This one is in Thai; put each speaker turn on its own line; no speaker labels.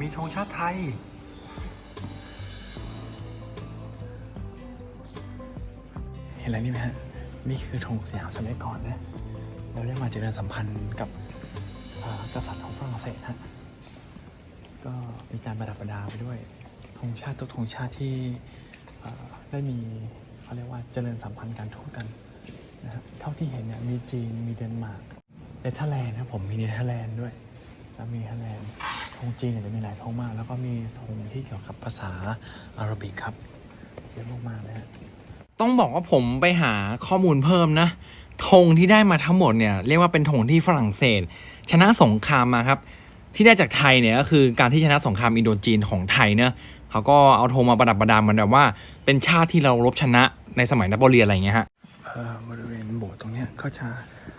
มีธงชาติไทย เห็นอะไรนี่ไหมฮะ นี่คือธงสยามสมัยก่อนนะ เราได้มาเจริญสัมพันธ์กับกษัตริย์ของฝรั่งเศสฮะ ก็มีการประดับประดาไปด้วยธงชาติทุกธงชาติที่ได้มีเขาเรียกว่าเจริญสัมพันธ์การทูตกันนะครับเท่าที่เห็นเนี่ยมีจีนมีเดนมาร์กเนเธอร์แลนด์นะครับผมมีเนเธอร์แลนด์ด้วย แล้วมีเนเธอร์แลนด์ธงจีนเนี่ยจะมีหลายธงมาก แล้วก็มีธงที่เกี่ยวกับภาษาอาหรับิกครับเยอะมากๆเลยฮะ
ต้องบอกว่าผมไปหาข้อมูลเพิ่มนะธงที่ได้มาทั้งหมดเนี่ยเรียกว่าเป็นธงที่ฝรั่งเศส ชนะสงครามมาครับ ที่ได้จากไทยเนี่ยก็คือการที่ชนะสงครามอินโดจีนของไทยเนี่ยเขาก็เอาธงมาประดับประดาเหมือนแบบว่า เป็นชาติที่เรารบชนะในสมัยนโปเลียนอะไรอย่างเงี้ยฮะ
เอ่อบริเวณโบสถ์ตรงเนี้ยก็จะ